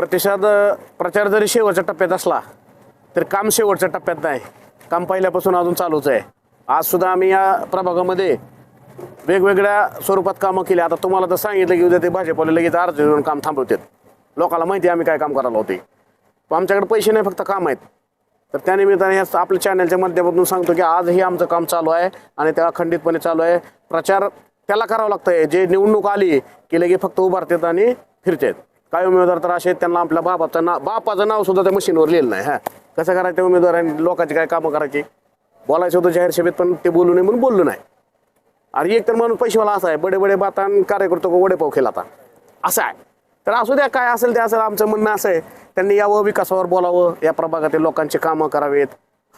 प्रतिसाद प्रचार जरी शेवटच्या टप्प्यात असला तर काम शेवटच्या टप्प्यात नाही. काम पहिल्यापासून अजून चालूच आहे. आज सुद्धा आम्ही या प्रभागामध्ये वेगवेगळ्या स्वरूपात कामं केली. आता तुम्हाला तर सांगितलं की उद्या ते भाजपवाले लगेच अर्ज देऊन काम थांबवतात. लोकांना माहिती आहे आम्ही काय काम करायला होते पण आमच्याकडे पैसे नाही फक्त काम आहेत. तर त्यानिमित्ताने हे आपल्या चॅनलच्या माध्यमातून सांगतो की आजही आमचं काम चालू आहे आणि त्या अखंडितपणे चालू आहे. प्रचार त्याला करावं लागतं आहे जे निवडणूक आली की लगे फक्त उभारतात आणि फिरतात. काय उमेदवार तर असे आहेत, त्यांना आपल्या बापाचं नाव बापाचं नाव सुद्धा त्या मशीनवर लिहिलं नाही हा. कसं करायचं उमेदवारांनी लोकांची काय कामं करायची? बोलायचं होतं जाहीर सभेत पण ते बोलू नये म्हणून बोललो नाही. अरे एक तर माणूस पैशावाला असा आहे बडे बडे बातान कार्यकर्तो को वडे आता. असं आहे. तर असू द्या काय असेल ते असेल आमचं म्हणणं असं आहे. त्यांनी यावं विकासावर बोलावं या प्रभागातील लोकांची कामं करावेत.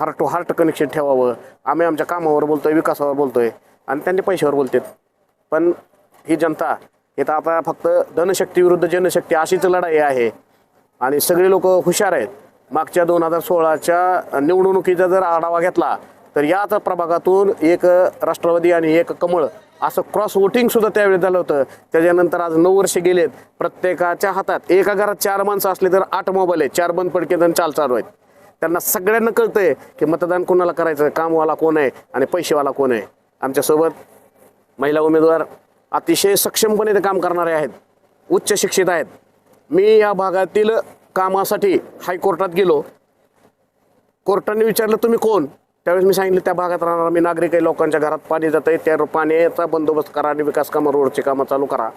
हार्ट टू हार्ट कनेक्शन ठेवावं. आम्ही आमच्या कामावर बोलतोय विकासावर बोलतोय. आणि त्यांनी पैशावर बोलतात. पण ही जनता इथं आता फक्त धनशक्ती विरुद्ध जनशक्ती अशीच लढाई आहे. आणि सगळे लोक हुशार आहेत. मागच्या दोन हजार सोळाच्या निवडणुकीचा जर आढावा घेतला तर याच प्रभागातून एक राष्ट्रवादी आणि एक कमळ असं क्रॉस वोटिंग सुद्धा त्यावेळी झालं होतं. त्याच्यानंतर आज नऊ वर्षे गेलेत. प्रत्येकाच्या हातात एका घरात चार माणसं असले तर आठ मोबाईल आहेत. चार बंद पडके आणि चाल चालू आहेत. त्यांना सगळ्यांना कळतंय की मतदान कोणाला करायचं कामवाला कोण आहे आणि पैसेवाला कोण आहे. आमच्यासोबत महिला उमेदवार अतिशय सक्षमपणे ते काम करणारे आहेत. उच्च शिक्षित आहेत. मी या भागातील कामासाठी हायकोर्टात गेलो. कोर्टाने विचारलं तुम्ही कोण? त्यावेळेस मी सांगितलं त्या भागात राहणारा मी नागरिक आहे. लोकांच्या घरात पाणी जात आहे त्या पाण्याचा बंदोबस्त करा आणि विकास कामं रोडची कामं चालू करा.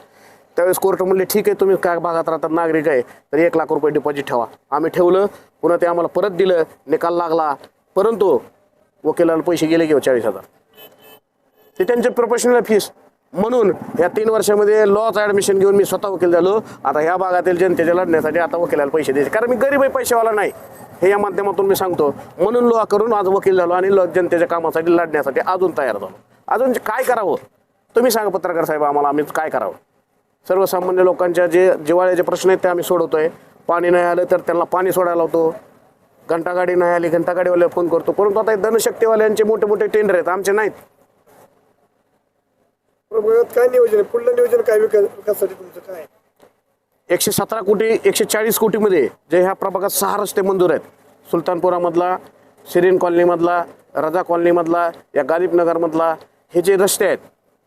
त्यावेळेस कोर्ट म्हणले ठीक आहे तुम्ही काय भागात राहतात नागरिक आहे. तर एक लाख रुपये डिपॉझिट ठेवा. आम्ही ठेवलं. पुन्हा ते आम्हाला परत दिलं. निकाल लागला. परंतु वकिलाला पैसे गेले घेऊ हो, चाळीस हजार. ते त्यांचे प्रोफेशनल फीस म्हणून या तीन वर्षामध्ये लॉच ॲडमिशन घेऊन मी स्वतः वकील झालो. आता ह्या भागातील जनतेच्या लढण्यासाठी आता वकिलाला पैसे द्यायचे. कारण मी गरीब आहे पैसेवाला नाही. हे या माध्यमातून मी सांगतो. म्हणून लॉ करून आज वकील झालो आणि ल- जनतेच्या कामासाठी लढण्यासाठी अजून तयार झालो. अजून काय करावं? तुम्ही सांगा पत्रकार साहेब आम्हाला आम्ही काय करावं? सर्वसामान्य लोकांच्या जे जिवाळ्याचे प्रश्न आहेत ते आम्ही सोडवतो आहे पाणी नाही आलं तर त्यांना पाणी सोडायला लावतो. घंटागाडी नाही आली घंटागाडीवाल्याला फोन करतो. परंतु आता हे धनशक्तीवाल्यांचे मोठे मोठे टेंडर आहेत आमचे नाहीत. काय नियोजन आहे? पुढलं नियोजन काय विकास विकासासाठी तुमचं काय आहे? एकशे सतरा कोटी एकशे चाळीस कोटीमध्ये जे ह्या प्रभागात सहा रस्ते मंजूर आहेत. सुलतानपुरामधला सिरीन कॉलनीमधला रजा कॉलनीमधला या गालिबनगरमधला हे जे रस्ते आहेत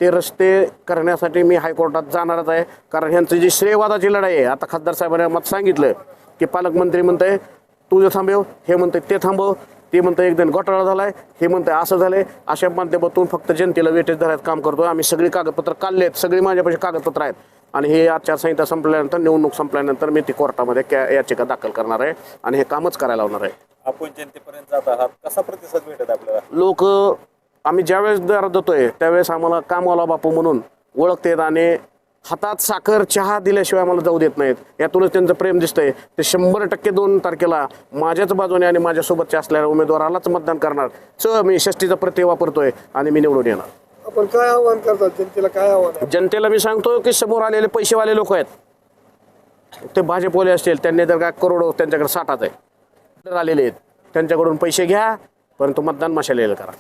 ते रस्ते करण्यासाठी मी हायकोर्टात जाणारच आहे. कारण ह्यांची जी श्रेयवादाची लढाई आहे आता खासदार साहेबांनी मत सांगितलं की पालकमंत्री म्हणतंय तुझं थांबव हे म्हणतंय ते थांबव. ते म्हणतं एकदम घोटाळा झालाय हे म्हणतंय असं झालंय. अशा माध्यमातून फक्त जनतेला वेटेज धरायचं काम करतोय. आम्ही सगळी कागदपत्र काढले आहेत सगळी माझ्यापाशी कागदपत्र आहेत. आणि हे आचारसंहिता संपल्यानंतर निवडणूक संपल्यानंतर मी ती कोर्टामध्ये क्या याचिका दाखल करणार आहे आणि हे कामच करायला लावणार आहे. आपण जनतेपर्यंत जात आहात. कसा प्रतिसाद भेटत आपल्याला? लोक आम्ही ज्यावेळेस दर देतोय त्यावेळेस आम्हाला कामवाला बापू म्हणून ओळखतात आणि हातात साखर चहा दिल्याशिवाय आम्हाला जाऊ देत नाहीत. यातूनच त्यांचं प्रेम दिसतंय. ते शंभर टक्के दोन तारखेला माझ्याच बाजूने आणि माझ्यासोबतच्या असलेल्या उमेदवारालाच मतदान करणार. च मी षष्टीचा प्रत्यय वापरतोय आणि मी निवडून येणार. आपण काय आव्हान करतात? जनतेला काय आव्हान जनतेला मी सांगतो की समोर आलेले पैसेवाले लोक आहेत. ते भाजपवाले असतील त्यांनी तर काय करोडो त्यांच्याकडे साठाच आहे. आलेले आहेत. त्यांच्याकडून पैसे घ्या परंतु मतदान मशालेलं करा.